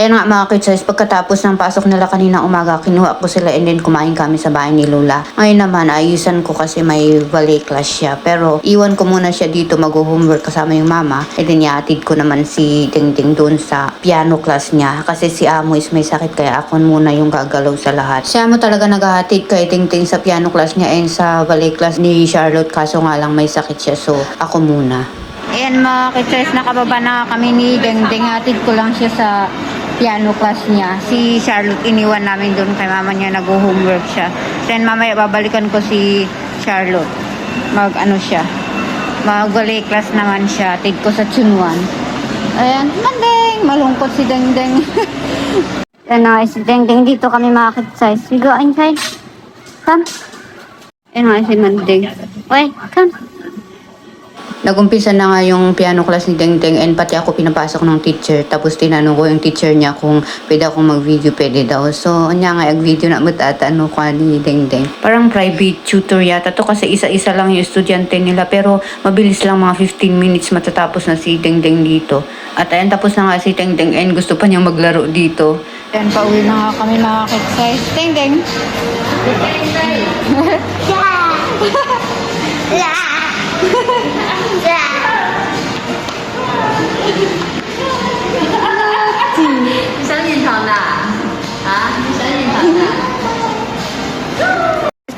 Ayan nga mga kids, pagkatapos ng pasok nila kanina umaga, kinuha ko sila and then kumain kami sa bahay ni Lola. Ngayon naman, ayusan ko kasi may ballet class siya. Pero iwan ko muna siya dito mag-homework kasama yung mama. And then iatid ko naman si Dingding doon sa piano class niya. Kasi si Amo is may sakit kaya ako muna yung gagalaw sa lahat. Si Amo talaga naghahatid kay Dingding sa piano class niya and sa ballet class ni Charlotte. Kaso nga lang may sakit siya so ako muna. Ayan mga kids, nakababa na kami ni Dengdeng. Atid ko lang siya sa piano class niya. Si Charlotte, iniwan namin doon kay mama niya, nag-homework siya. Then mamaya babalikan ko si Charlotte. Mag ano siya, mag class naman siya. Atid ko sa Chunwan. Ayan, Mandeng! Malungkot si Dengdeng. Ayan na, si Dengdeng dito kami mga kids. We go inside. Come. Ayan na, si Mandeng. Wait, come. Nagumpisa na nga yung piano class ni Dengdeng and pati ako pinapasok ng teacher. Tapos tinanong ko yung teacher niya kung pwede akong mag-video, pwede daw. So, anya nga, ag-video na matata, ano ka ni Dengdeng. Parang private tutor yata to kasi isa-isa lang yung estudyante nila. Pero mabilis lang mga 15 minutes matatapos na si Dengdeng dito. At ayan, tapos na nga si Dengdeng and gusto pa niyang maglaro dito. Ayan, pauwi na nga kami mga kids. Dengdeng!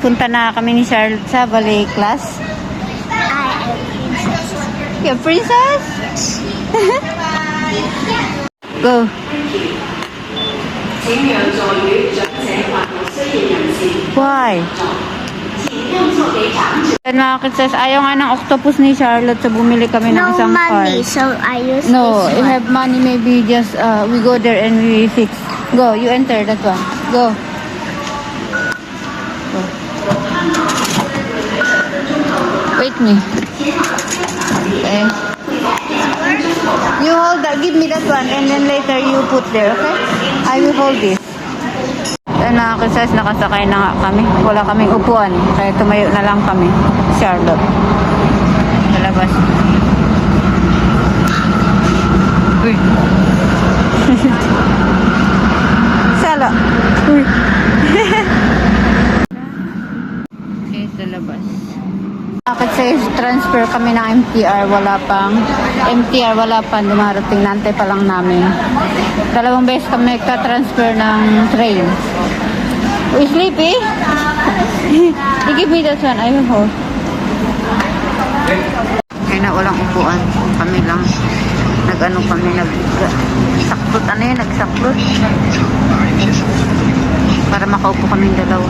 Punta na kami ni Charlotte sa ballet class. Yeah, princess? Go. Why? Yan mga kids, ayaw nga ng octopus ni Charlotte so bumili kami ng No isang money, card. so I use No, this one. have money, maybe just uh, we go there and we fix. Go, you enter that one. Go. Wait me. Okay. You hold that. Give me that one, and then later you put there. Okay? I will hold this. Na kisas nakasakay na nga kami. Wala kaming upuan. Kaya tumayo na lang kami. Charlotte. Sa labas. Uy. Sala. Uy. okay, sa labas. Bakit sa transfer kami ng MTR, wala pang MTR, wala pa dumarating, nantay pa lang namin. Dalawang beses kami ka-transfer ng train. Uy, sleepy? you give me that one, I will hold. Kaya na walang upuan. Kami lang. Nag-ano kami, nag-saklot. Ano yun? Nagsaklot. Para makaupo kami dalawa.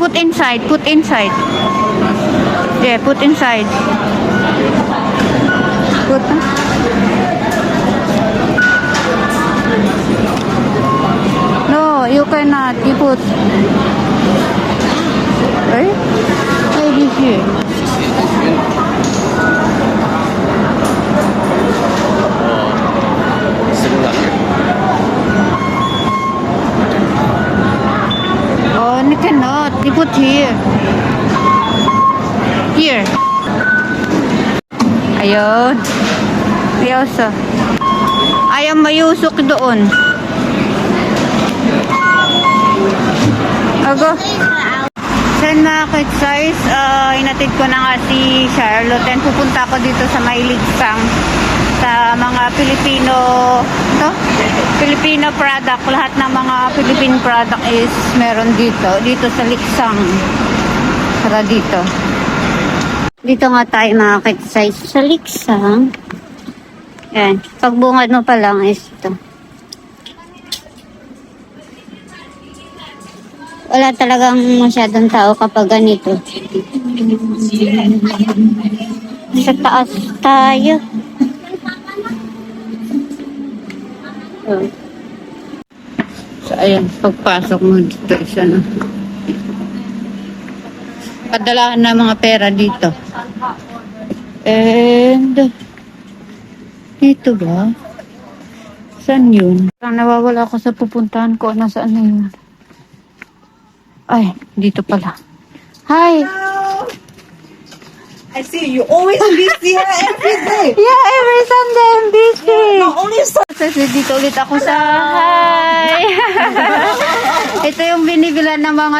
Put inside, put inside. Yeah, put inside. Put. No, you cannot. You put. Eh? Maybe here. Ayun. Yoso. Ayaw mayusok doon. Ago. Sen mga size, uh, inatid ko na nga si Charlotte and pupunta ako dito sa Mailigsang sa mga Pilipino to Filipino product lahat ng mga Philippine product is meron dito dito sa Liksang para dito dito nga tayo mga size sa Liksang yan pagbungad mo pa lang is ito wala talagang masyadong tao kapag ganito. Sa taas tayo. So, ayan, pagpasok mo dito, isa na. Padalahan na mga pera dito. And, dito ba? Saan yun? Parang nawawala ako sa pupuntahan ko. Nasaan na yun? Ay, dito pala. Hi! I see you always busy here every day. Yeah, every Sunday I'm busy. Not only Kasi dito ulit ako sa hi. Binibilan ng mga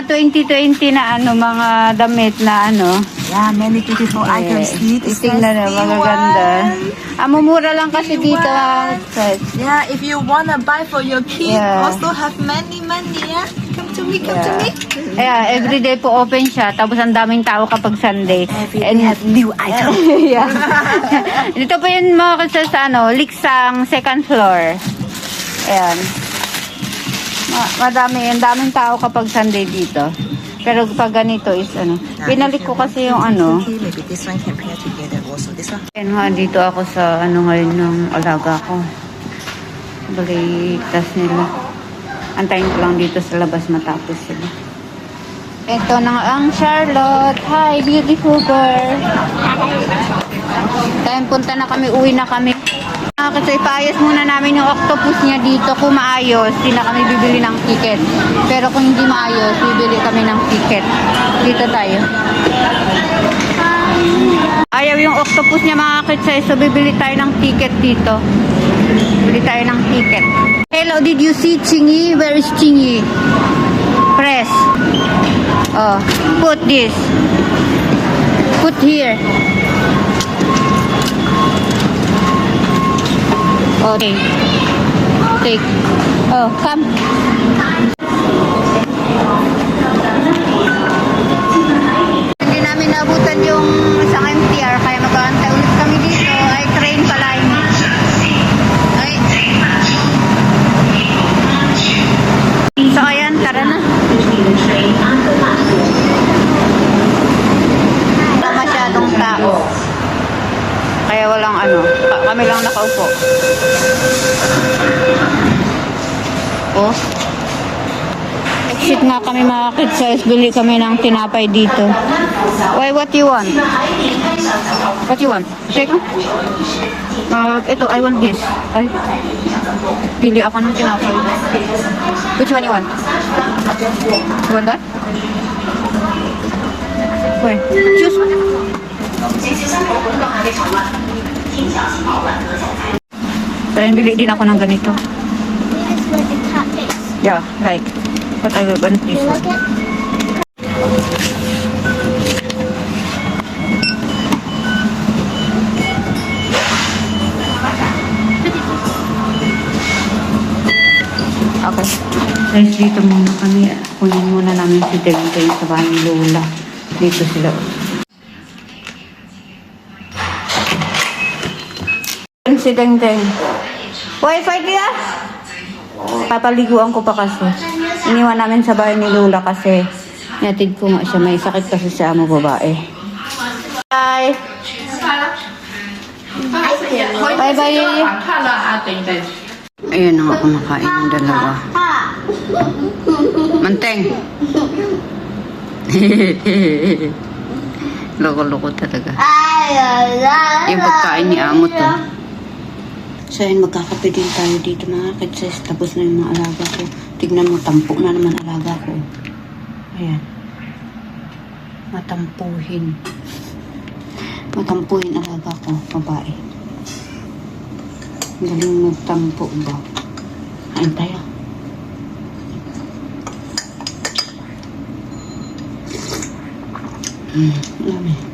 2020 na ano, mga damit na ano. Yeah, many beautiful items. Need to Tingnan na, magaganda. one. Ah, mumura lang kasi See dito. ah. one. Yeah, if you wanna buy for your kid, Yeah. also have many money. Yeah, come to me, come to me. Yeah, everyday po open siya. Tapos ang daming tao kapag Sunday. Every day have new items. yeah. Dito po yun mga kasi sa ano, Liksang second floor. Ayan. Ma- madami, ang daming tao kapag Sunday dito. Pero pag ganito is ano, pinalik ko kasi yung ano. Maybe nga, dito ako sa ano ngayon ng alaga ko. Baligtas nila. Antayin ko lang dito sa labas matapos sila. Ito na ang Charlotte. Hi, beautiful girl. Tayo punta na kami, uwi na kami. Ah, kasi ipaayos muna namin yung octopus niya dito. Kung maayos, na kami bibili ng ticket. Pero kung hindi maayos, bibili kami ng ticket. Dito tayo. Ayaw yung octopus niya mga kitsay, so bibili tayo ng ticket dito. Bibili tayo ng ticket. Hello, did you see Chingy? Where is Chingy? Press. Oh, put this. Put here. Okay. Take. Oh, come. Hindi namin nabutan yung isang MTR kaya mag-aantay ulit kami dito ay train pala yun. Ay. So ayan, tara na. Wala masyadong tao. Kaya walang ano, ka- kami lang nakaupo. Oh. Exit nga kami mga kids, bili kami ng tinapay dito. Why, what you want? What you want? Shake? Uh, ito, I want this. Ay, pili ako ng tinapay. Which one you want? You want that? Wait, choose. Pero bili din ako ng ganito. Yeah, like. But I will want this one. Okay. Guys, dito muna kami. Kunin muna namin si Delta sa bahay ni Lola. Dito sila. si Deng Deng. Wi-Fi kaya? Papaliguan ko pa kasi. Iniwan namin sa bahay ni Lula kasi natid ko nga siya. May sakit kasi siya mo babae. Bye! Bye bye! Ayan na nga kumakain ng dalawa. Manteng! Loko-loko talaga. Yung pagkain ni Amo to. So yun, magkakape din tayo dito mga kids. Tapos na yung mga alaga ko. Tignan mo, tampo na naman alaga ko. Ayan. Matampuhin. Matampuhin alaga ko, babae. Galing magtampo ba? Kain tayo. Alam eh.